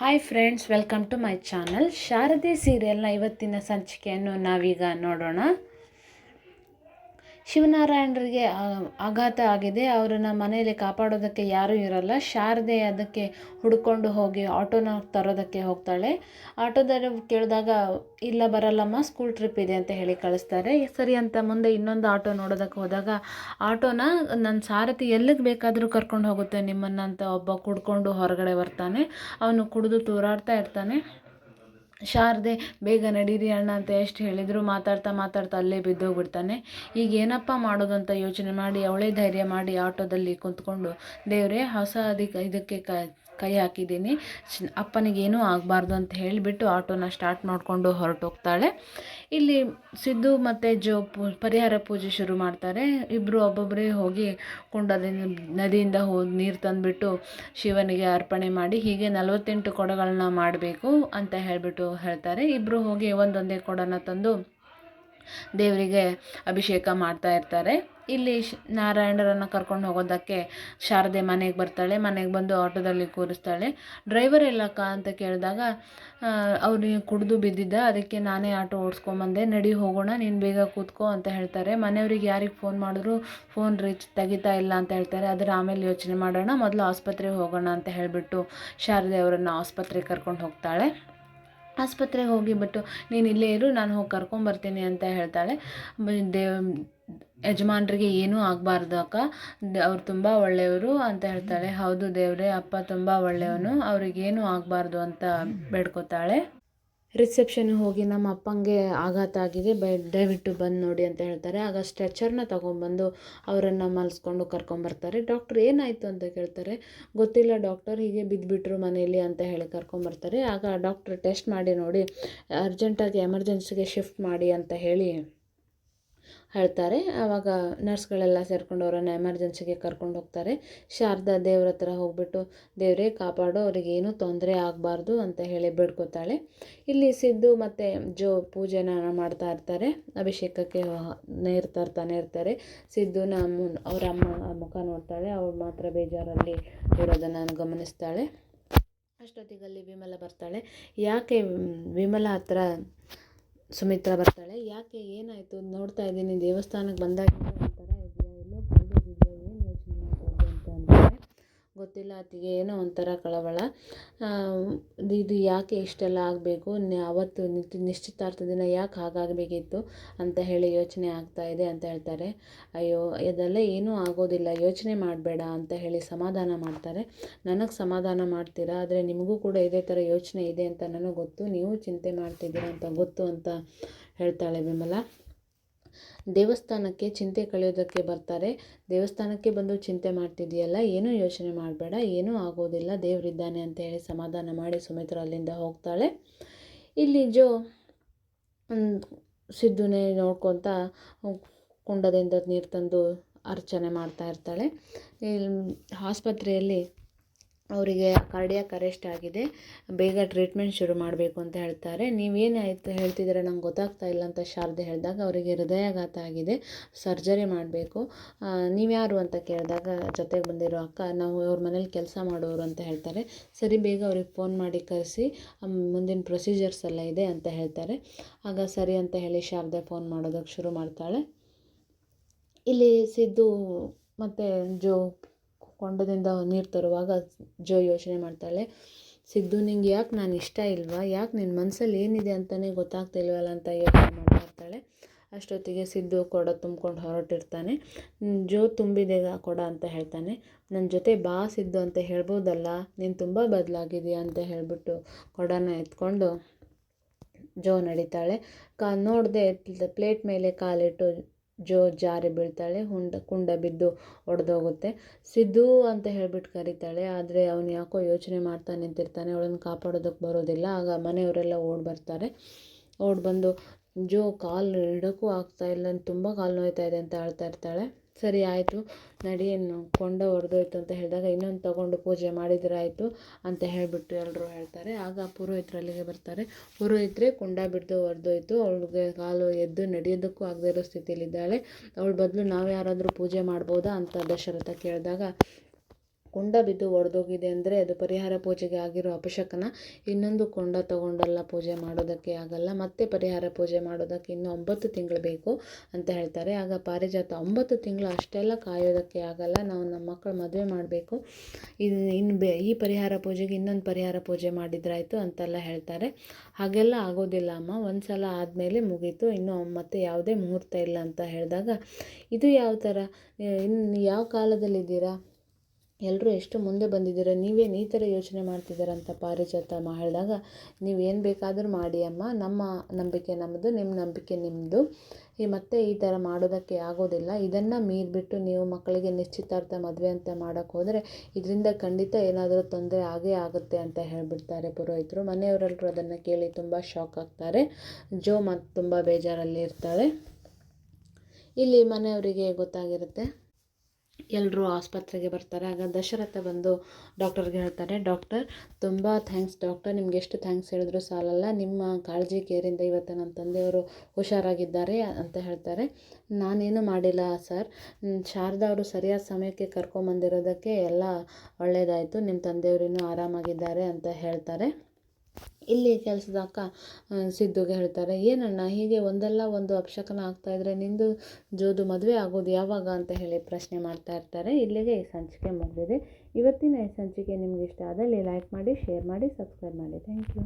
Hi friends welcome to my channel Sharade ಸೀರಿಯಲ್ನ ಇವತ್ತಿನ ಸಂಚಿಕೆಯನ್ನು ನಾವೀಗ ನೋಡೋಣ. ಶಿವನಾರಾಯಣರಿಗೆ ಆಘಾತ ಆಗಿದೆ. ಅವರನ್ನ ಮನೆಯಲ್ಲಿ ಕಾಪಾಡೋದಕ್ಕೆ ಯಾರೂ ಇರಲ್ಲ. ಶಾರದೆ ಅದಕ್ಕೆ ಹುಡ್ಕೊಂಡು ಹೋಗಿ ಆಟೋನ ತರೋದಕ್ಕೆ ಹೋಗ್ತಾಳೆ. ಆಟೋದಲ್ಲಿ ಕೇಳಿದಾಗ, ಇಲ್ಲ, ಬರಲ್ಲಮ್ಮ ಸ್ಕೂಲ್ ಟ್ರಿಪ್ ಇದೆ, ಅಂತ ಹೇಳಿ ಕಳಿಸ್ತಾರೆ. ಸರಿ, ಅಂತ ಮುಂದೆ ಇನ್ನೊಂದು ಆಟೋ ನೋಡೋದಕ್ಕೆ ಹೋದಾಗ, ಆಟೋನ ನನ್ನ ಸಾರಥಿ ಎಲ್ಲಿಗೆ ಬೇಕಾದರೂ ಕರ್ಕೊಂಡು ಹೋಗುತ್ತೆ ನಿಮ್ಮನ್ನು ಒಬ್ಬ ಕುಡ್ಕೊಂಡು ಹೊರಗಡೆ ಬರ್ತಾನೆ. ಅವನು ಕುಡಿದು ತೂರಾಡ್ತಾ ಇರ್ತಾನೆ. ಶಾರದೆ, ಬೇಗ ನಡೀರಿ ಅಣ್ಣ ಅಂತ ಎಷ್ಟು ಹೇಳಿದರೂ ಮಾತಾಡ್ತಾ ಮಾತಾಡ್ತಾ ಅಲ್ಲೇ ಬಿದ್ದೋಗ್ಬಿಡ್ತಾನೆ. ಈಗ ಏನಪ್ಪ ಮಾಡೋದು ಅಂತ ಯೋಚನೆ ಮಾಡಿ, ಅವಳೇ ಧೈರ್ಯ ಮಾಡಿ ಆಟೋದಲ್ಲಿ ಕುಂತ್ಕೊಂಡು, ದೇವರೇ, ಹೊಸ ಅದಕ್ಕೆ ಇದಕ್ಕೆ ಕ ಕೈ ಹಾಕಿದ್ದೀನಿ. ಅಪ್ಪನಿಗೇನೂ ಆಗಬಾರ್ದು ಅಂತ ಹೇಳಿಬಿಟ್ಟು ಆಟೋನ ಸ್ಟಾರ್ಟ್ ಮಾಡಿಕೊಂಡು ಹೊರಟೋಗ್ತಾಳೆ. ಇಲ್ಲಿ ಸಿದ್ದು ಮತ್ತು ಜೋ ಪರಿಹಾರ ಪೂಜೆ ಶುರು ಮಾಡ್ತಾರೆ. ಇಬ್ಬರು ಒಬ್ಬೊಬ್ಬರೇ ಹೋಗಿ ಕುಂಡದಿಂದ, ನದಿಯಿಂದ ಹೋಗಿ ನೀರು ತಂದುಬಿಟ್ಟು ಶಿವನಿಗೆ ಅರ್ಪಣೆ ಮಾಡಿ ಹೀಗೆ ನಲವತ್ತೆಂಟು ಕೊಡಗಳನ್ನ ಮಾಡಬೇಕು ಅಂತ ಹೇಳಿಬಿಟ್ಟು ಹೇಳ್ತಾರೆ. ಇಬ್ಬರು ಹೋಗಿ ಒಂದೊಂದೇ ಕೊಡನ ತಂದು ದೇವರಿಗೆ ಅಭಿಷೇಕ ಮಾಡ್ತಾ ಇರ್ತಾರೆ. ಇಲ್ಲಿ ಶ್ ನಾರಾಯಣರನ್ನು ಕರ್ಕೊಂಡು ಹೋಗೋದಕ್ಕೆ ಶಾರದೆ ಮನೆಗೆ ಬರ್ತಾಳೆ. ಮನೆಗೆ ಬಂದು ಆಟೋದಲ್ಲಿ ಕೂರಿಸ್ತಾಳೆ. ಡ್ರೈವರ್ ಎಲ್ಲಕ್ಕ ಅಂತ ಕೇಳಿದಾಗ ಅವ್ರು ಕುಡಿದು ಬಿದ್ದಿದ್ದ, ಅದಕ್ಕೆ ನಾನೇ ಆಟೋ ಓಡಿಸ್ಕೊಂಬಂದೆ. ನಡಿ ಹೋಗೋಣ, ನೀನು ಬೇಗ ಕೂತ್ಕೋ ಅಂತ ಹೇಳ್ತಾರೆ. ಮನೆಯವ್ರಿಗೆ ಯಾರಿಗೆ ಫೋನ್ ಮಾಡಿದ್ರು ಫೋನ್ ರೀಚ್ ತೆಗಿತಾ ಇಲ್ಲ ಅಂತ ಹೇಳ್ತಾರೆ. ಅದರ ಆಮೇಲೆ ಯೋಚನೆ ಮಾಡೋಣ, ಮೊದಲು ಆಸ್ಪತ್ರೆಗೆ ಹೋಗೋಣ ಅಂತ ಹೇಳಿಬಿಟ್ಟು ಶಾರದೆ ಅವರನ್ನು ಆಸ್ಪತ್ರೆಗೆ ಕರ್ಕೊಂಡು ಹೋಗ್ತಾಳೆ. ಆಸ್ಪತ್ರೆಗೆ ಹೋಗಿಬಿಟ್ಟು ನೀನು ಇಲ್ಲೇ ಇರು, ನಾನು ಹೋಗಿ ಕರ್ಕೊಂಬರ್ತೀನಿ ಅಂತ ಹೇಳ್ತಾಳೆ. ದೇವ್, ಯಜಮಾನ್ರಿಗೆ ಏನೂ ಆಗಬಾರ್ದು ಅಕ್ಕ. ಅವ್ರು ತುಂಬ ಒಳ್ಳೆಯವರು ಅಂತ ಹೇಳ್ತಾಳೆ. ಹೌದು ದೇವರೇ, ಅಪ್ಪ ತುಂಬ ಒಳ್ಳೆಯವನು. ಅವ್ರಿಗೇನೂ ಆಗಬಾರ್ದು ಅಂತ ಬೇಡ್ಕೋತಾಳೆ. ರಿಸೆಪ್ಷನ್ಗೆ ಹೋಗಿ ನಮ್ಮ ಅಪ್ಪಂಗೆ ಆಘಾತ ಆಗಿದೆ. ಬೈ, ದಯವಿಟ್ಟು ಬಂದು ನೋಡಿ ಅಂತ ಹೇಳ್ತಾರೆ. ಆಗ ಸ್ಟ್ರೆಚರ್ನ ತೊಗೊಂಬಂದು ಅವರನ್ನು ಮಲ್ಸ್ಕೊಂಡು ಕರ್ಕೊಂಬರ್ತಾರೆ ಡಾಕ್ಟ್ರ್ ಏನಾಯಿತು ಅಂತ ಕೇಳ್ತಾರೆ. ಗೊತ್ತಿಲ್ಲ ಡಾಕ್ಟರ್ ಹೀಗೆ ಬಿದ್ದುಬಿಟ್ರು ಮನೆಯಲ್ಲಿ ಅಂತ ಹೇಳಿ ಕರ್ಕೊಂಬರ್ತಾರೆ ಆಗ ಡಾಕ್ಟ್ರ್ ಟೆಸ್ಟ್ ಮಾಡಿ ನೋಡಿ, ಅರ್ಜೆಂಟಾಗಿ ಎಮರ್ಜೆನ್ಸಿಗೆ ಶಿಫ್ಟ್ ಮಾಡಿ ಅಂತ ಹೇಳಿ ಹೇಳ್ತಾರೆ. ಆವಾಗ ನರ್ಸ್ಗಳೆಲ್ಲ ಸೇರ್ಕೊಂಡು ಅವರನ್ನು ಎಮರ್ಜೆನ್ಸಿಗೆ ಕರ್ಕೊಂಡು ಹೋಗ್ತಾರೆ. ಶಾರದಾ ದೇವ್ರ ಹತ್ರ ಹೋಗ್ಬಿಟ್ಟು, ದೇವರೇ ಕಾಪಾಡು, ಅವ್ರಿಗೆ ಏನೂ ತೊಂದರೆ ಆಗಬಾರ್ದು ಅಂತ ಹೇಳಿ ಬೇಡ್ಕೋತಾಳೆ. ಇಲ್ಲಿ ಸಿದ್ದು ಮತ್ತು ಜೋ ಪೂಜೆನ ಮಾಡ್ತಾ ಇರ್ತಾರೆ. ಅಭಿಷೇಕಕ್ಕೆ ನೇರ್ತಾ ಇರ್ತಾನೆ ಇರ್ತಾರೆ. ಸಿದ್ದುನ ಅವ್ರ ಅಮ್ಮ ಮುಖ ನೋಡ್ತಾಳೆ. ಅವಳು ಮಾತ್ರ ಬೇಜಾರಲ್ಲಿ ಇರೋದನ್ನು ಗಮನಿಸ್ತಾಳೆ. ಅಷ್ಟೊತ್ತಿಗಲ್ಲಿ ವಿಮಲ ಬರ್ತಾಳೆ. ಯಾಕೆ ವಿಮಲ ಹತ್ರ ಸುಮಿತ್ರಾ ಬರ್ತಾಳೆ. ಯಾಕೆ ಏನಾಯಿತು? ನೋಡ್ತಾ ಇದ್ದೀನಿ. ದೇವಸ್ಥಾನಕ್ಕೆ ಬಂದಾಗಿಂದ ಒಂಥರ ಇದೆಯಾ ಎಲ್ಲೋ ಕಳೆದೋಗಿದೆಯಾ ಏನು ಯೋಚನೆ ಮಾಡ್ತಾ ಇದ್ದೆ ಅಂತ ಅಂತಾರೆ ಗೊತ್ತಿಲ್ಲ ಆತಿಗೆ ಏನೋ ಒಂಥರ ಕಳವಳ. ಇದು- ಯಾಕೆ ಇಷ್ಟೆಲ್ಲ ಆಗಬೇಕು? ಅವತ್ತು ನಿಶ್ಚಿತಾರ್ಥ ದಿನ ಯಾಕೆ ಹಾಗಾಗಬೇಕಿತ್ತು ಅಂತ ಹೇಳಿ ಯೋಚನೆ ಆಗ್ತಾ ಇದೆ ಅಂತ ಹೇಳ್ತಾರೆ. ಅಯ್ಯೋ, ಇದೆಲ್ಲ ಏನೂ ಆಗೋದಿಲ್ಲ. ಯೋಚನೆ ಮಾಡಬೇಡ ಅಂತ ಹೇಳಿ ಸಮಾಧಾನ ಮಾಡ್ತಾರೆ. ನನಗೆ ಸಮಾಧಾನ ಮಾಡ್ತೀರಾ? ಆದರೆ ನಿಮಗೂ ಕೂಡ ಇದೇ ಥರ ಯೋಚನೆ ಇದೆ ಅಂತ ನನಗೆ ಗೊತ್ತು. ನೀವು ಚಿಂತೆ ಮಾಡ್ತಿದ್ದೀರಾ ಅಂತ ಗೊತ್ತು ಅಂತ ಹೇಳ್ತಾಳೆ ವಿಮಲಾ. ದೇವಸ್ಥಾನಕ್ಕೆ ಚಿಂತೆ ಕಳೆಯೋದಕ್ಕೆ ಬರ್ತಾರೆ. ದೇವಸ್ಥಾನಕ್ಕೆ ಬಂದು ಚಿಂತೆ ಮಾಡ್ತಿದೆಯಲ್ಲ ಏನೂ ಯೋಚನೆ ಮಾಡಬೇಡ, ಏನೂ ಆಗೋದಿಲ್ಲ, ದೇವರಿದ್ದಾನೆ ಅಂತ ಹೇಳಿ ಸಮಾಧಾನ ಮಾಡಿ ಸುಮಿತ್ರ ಅಲ್ಲಿಂದ ಹೋಗ್ತಾಳೆ. ಇಲ್ಲಿ ಜೋ ಸಿದ್ಧನೇ ನೋಡ್ಕೊತ ಕುಂಡದಿಂದ ನೀರು ತಂದು ಅರ್ಚನೆ ಮಾಡ್ತಾ ಇರ್ತಾಳೆ. ಆಸ್ಪತ್ರೆಯಲ್ಲಿ ಅವರಿಗೆ ಕಾರ್ಡಿಯಾಕ್ ಅರೆಸ್ಟ್ ಆಗಿದೆ. ಬೇಗ ಟ್ರೀಟ್ಮೆಂಟ್ ಶುರು ಮಾಡಬೇಕು ಅಂತ ಹೇಳ್ತಾರೆ. ನೀವೇನಾಯ್ತು ಹೇಳ್ತಿದ್ದೀರ ನಂಗೆ ಗೊತ್ತಾಗ್ತಾ ಇಲ್ಲ ಅಂತ ಶಾರದೆ ಹೇಳಿದಾಗ ಅವರಿಗೆ ಹೃದಯಾಘಾತ ಆಗಿದೆ. ಸರ್ಜರಿ ಮಾಡಬೇಕು. ನೀವ್ಯಾರು ಅಂತ ಕೇಳಿದಾಗ ಜೊತೆಗೆ ಬಂದಿರೋ ಅಕ್ಕ, ನಾವು ಅವ್ರ ಮನೇಲಿ ಕೆಲಸ ಮಾಡೋರು ಅಂತ ಹೇಳ್ತಾರೆ. ಸರಿ, ಬೇಗ ಅವ್ರಿಗೆ ಫೋನ್ ಮಾಡಿ ಕರೆಸಿ. ಮುಂದಿನ ಪ್ರೊಸೀಜರ್ಸ್ ಎಲ್ಲ ಇದೆ ಅಂತ ಹೇಳ್ತಾರೆ. ಆಗ ಸರಿ ಅಂತ ಹೇಳಿ ಶಾರದೆ ಫೋನ್ ಮಾಡೋದಕ್ಕೆ ಶುರು ಮಾಡ್ತಾಳೆ. ಇಲ್ಲಿ ಸಿದ್ದು ಮತ್ತು ಜೋ ಕೊಂಡದಿಂದ ನೀರು ತರುವಾಗ ಜೋ ಯೋಚನೆ ಮಾಡ್ತಾಳೆ, ಸಿದ್ದು, ನಿಂಗೆ ಯಾಕೆ ನಾನು ಇಷ್ಟ ಇಲ್ವಾ? ಯಾಕೆ ನಿನ್ನ ಮನಸ್ಸಲ್ಲಿ ಏನಿದೆ ಅಂತಲೇ ಗೊತ್ತಾಗ್ತಿಲ್ವಲ್ಲ ಅಂತ ಯೋಚನೆ ಮಾಡ್ತಾಳೆ. ಅಷ್ಟೊತ್ತಿಗೆ ಸಿದ್ದು ಕೊಡ ತುಂಬ್ಕೊಂಡು ಹೊರಟಿರ್ತಾನೆ. ಜೋ ತುಂಬಿದೆ ಕೊಡ ಅಂತ ಹೇಳ್ತಾನೆ. ನನ್ನ ಜೊತೆ ಬಾ ಸಿದ್ದು ಅಂತ ಹೇಳ್ಬೋದಲ್ಲ? ನೀನು ತುಂಬ ಬದಲಾಗಿದೆಯಾ ಅಂತ ಹೇಳಿಬಿಟ್ಟು ಕೊಡನ ಎತ್ಕೊಂಡು ಜೋ ನಡೀತಾಳೆ. ಕಾ, ನೋಡಿದೆ, ಪ್ಲೇಟ್ ಮೇಲೆ ಕಾಲಿಟ್ಟು ಜೋ ಜಾರಿ ಬೀಳ್ತಾಳೆ, ಹುಂಡ, ಕುಂಡ ಬಿದ್ದು ಒಡೆದೋಗುತ್ತೆ. ಸಿದ್ದು ಅಂತ ಹೇಳ್ಬಿಟ್ಟು ಕರೀತಾಳೆ, ಆದರೆ ಅವನು ಯಾಕೋ ಯೋಚನೆ ಮಾಡ್ತಾ ನಿಂತಿರ್ತಾನೆ, ಅವಳನ್ನು ಕಾಪಾಡೋದಕ್ಕೆ ಬರೋದಿಲ್ಲ. ಆಗ ಮನೆಯವರೆಲ್ಲ ಓಡಿ ಬರ್ತಾರೆ. ಓಡಿ ಬಂದು, ಜೋ ಕಾಲು ಇಡೋಕ್ಕೂ ಆಗ್ತಾ ಇಲ್ಲ, ತುಂಬ ಕಾಲು ನೋಯ್ತಾ ಇದೆ ಅಂತ ಅಳ್ತಾ ಇರ್ತಾಳೆ. ಸರಿ ಆಯಿತು, ನಡಿ ಕೊಂಡ ಹೊಡೆದೋಯ್ತು ಅಂತ ಹೇಳಿದಾಗ ಇನ್ನೊಂದು ತಗೊಂಡು ಪೂಜೆ ಮಾಡಿದ್ರಾಯಿತು ಅಂತ ಹೇಳಿಬಿಟ್ಟು ಎಲ್ಲರೂ ಹೇಳ್ತಾರೆ. ಆಗ ಪುರೋಹಿತರು ಅಲ್ಲಿಗೆ ಬರ್ತಾರೆ. ಪುರೋಹಿತರೆ ಕುಂಡ ಬಿಡ್ದು ಹೊಡೆದೋಯ್ತು ಅವಳಿಗೆ ಕಾಲು ಎದ್ದು ನಡೆಯೋದಕ್ಕೂ ಆಗದೇ ಇರೋ ಸ್ಥಿತಿಯಲ್ಲಿದ್ದಾಳೆ. ಅವಳ ಬದಲು ನಾವು ಯಾರಾದರೂ ಪೂಜೆ ಮಾಡ್ಬೋದಾ ಅಂತ ದಶರಥ ಕೇಳಿದಾಗ ಕೊಂಡ ಬಿದ್ದು ಒಡೆದೋಗಿದೆ ಅಂದರೆ ಅದು ಪರಿಹಾರ ಪೂಜೆಗೆ ಆಗಿರೋ ಅಪಶಕನ ಇನ್ನೊಂದು ಕೊಂಡ ತಗೊಂಡೆಲ್ಲ ಪೂಜೆ ಮಾಡೋದಕ್ಕೆ ಆಗಲ್ಲ. ಮತ್ತೆ ಪರಿಹಾರ ಪೂಜೆ ಮಾಡೋದಕ್ಕೆ ಇನ್ನೂ ಒಂಬತ್ತು ತಿಂಗಳು ಬೇಕು ಅಂತ ಹೇಳ್ತಾರೆ. ಆಗ ಪಾರಿಜಾತ ಒಂಬತ್ತು ತಿಂಗಳು ಅಷ್ಟೆಲ್ಲ ಕಾಯೋದಕ್ಕೆ ಆಗಲ್ಲ. ನಾವು ನಮ್ಮ ಮಕ್ಕಳು ಮದುವೆ ಮಾಡಬೇಕು. ಇದು ಇನ್ನು ಬೇ, ಈ ಪರಿಹಾರ ಪೂಜೆಗೆ ಇನ್ನೊಂದು ಪರಿಹಾರ ಪೂಜೆ ಮಾಡಿದ್ರಾಯಿತು ಅಂತೆಲ್ಲ ಹೇಳ್ತಾರೆ. ಹಾಗೆಲ್ಲ ಆಗೋದಿಲ್ಲ ಅಮ್ಮ. ಒಂದು ಸಲ ಆದಮೇಲೆ ಮುಗೀತು. ಇನ್ನು ಮತ್ತೆ ಯಾವುದೇ ಮುಹೂರ್ತ ಇಲ್ಲ ಅಂತ ಹೇಳಿದಾಗ, ಇದು ಯಾವ ಥರ? ಇನ್ನು ಯಾವ ಕಾಲದಲ್ಲಿದ್ದೀರಾ? ಎಲ್ಲರೂ ಎಷ್ಟು ಮುಂದೆ ಬಂದಿದ್ದೀರ? ನೀವೇನು ಈ ಥರ ಯೋಚನೆ ಮಾಡ್ತಿದ್ದೀರಂತ ಅಂತ ಪಾರಿಜಾತಮ್ಮ ಹೇಳಿದಾಗ ನೀವು ಏನು ಬೇಕಾದರೂ ಮಾಡಿ ಅಮ್ಮ. ನಮ್ಮ ನಂಬಿಕೆ ನಮ್ಮದು ನಿಮ್ಮ ನಂಬಿಕೆ ನಿಮ್ಮದು ಈ ಮತ್ತೆ ಈ ಥರ ಮಾಡೋದಕ್ಕೆ ಆಗೋದಿಲ್ಲ. ಇದನ್ನು ಮೀರಿಬಿಟ್ಟು ನೀವು ಮಕ್ಕಳಿಗೆ ನಿಶ್ಚಿತಾರ್ಥ ಮದುವೆ ಅಂತ ಮಾಡೋಕ್ಕೆ ಹೋದರೆ ಇದರಿಂದ ಖಂಡಿತ ಏನಾದರೂ ತೊಂದರೆ ಆಗೇ ಆಗುತ್ತೆ ಅಂತ ಹೇಳಿಬಿಡ್ತಾರೆ ಪುರೋಹಿತರು. ಮನೆಯವರೆಲ್ಲರೂ ಅದನ್ನು ಕೇಳಿ ತುಂಬ ಶಾಕ್ ಆಗ್ತಾರೆ. ಜೋ ಮತ್ತು ತುಂಬ ಬೇಜಾರಲ್ಲಿ ಇರ್ತಾರೆ ಇಲ್ಲಿ ಮನೆಯವರಿಗೆ ಗೊತ್ತಾಗಿರುತ್ತೆ. ಎಲ್ಲರೂ ಆಸ್ಪತ್ರೆಗೆ ಬರ್ತಾರೆ. ಆಗ ದಶರಥ ಬಂದು ಡಾಕ್ಟರ್ಗೆ ಹೇಳ್ತಾರೆ, ಡಾಕ್ಟರ್, ತುಂಬ ಥ್ಯಾಂಕ್ಸ್ ಡಾಕ್ಟರ್, ನಿಮ್ಗೆ ಎಷ್ಟು ಥ್ಯಾಂಕ್ಸ್ ಹೇಳಿದ್ರು ಸಾಲಲ್ಲ. ನಿಮ್ಮ ಕಾಳಜಿ ಕೇರಿಂದ ಇವತ್ತು ನನ್ನ ತಂದೆಯವರು ಹುಷಾರಾಗಿದ್ದಾರೆ ಅಂತ ಹೇಳ್ತಾರೆ. ನಾನೇನು ಮಾಡಿಲ್ಲ ಸರ್. ಶಾರದಾ ಅವರು ಸರಿಯಾದ ಸಮಯಕ್ಕೆ ಕರ್ಕೊಂಬಂದಿರೋದಕ್ಕೆ ಎಲ್ಲ ಒಳ್ಳೆಯದಾಯಿತು ನಿಮ್ಮ ತಂದೆಯವರು ಇನ್ನೂ ಆರಾಮಾಗಿದ್ದಾರೆ ಅಂತ ಹೇಳ್ತಾರೆ. ಇಲ್ಲಿ ಕೆಲಸದ ಅಕ್ಕ ಸಿದ್ದುಗೆ ಹೇಳ್ತಾರೆ, ಏನಣ್ಣ, ಹೀಗೆ ಒಂದಲ್ಲ ಒಂದು ಅಪಶಕನ ಆಗ್ತಾಯಿದ್ರೆ ನಿಂದು ಜೋದು ಮದುವೆ ಆಗೋದು ಯಾವಾಗ? ಅಂತ ಹೇಳಿ ಪ್ರಶ್ನೆ ಮಾಡ್ತಾ ಇರ್ತಾರೆ. ಇಲ್ಲಿಗೆ ಈ ಸಂಚಿಕೆ ಮುಗಿದಿದೆ. ಇವತ್ತಿನ ಈ ಸಂಚಿಕೆ ನಿಮ್ಗೆ ಇಷ್ಟ ಆದಲ್ಲಿ ಲೈಕ್ ಮಾಡಿ, ಶೇರ್ ಮಾಡಿ, ಸಬ್ಸ್ಕ್ರೈಬ್ ಮಾಡಿ. Thank you.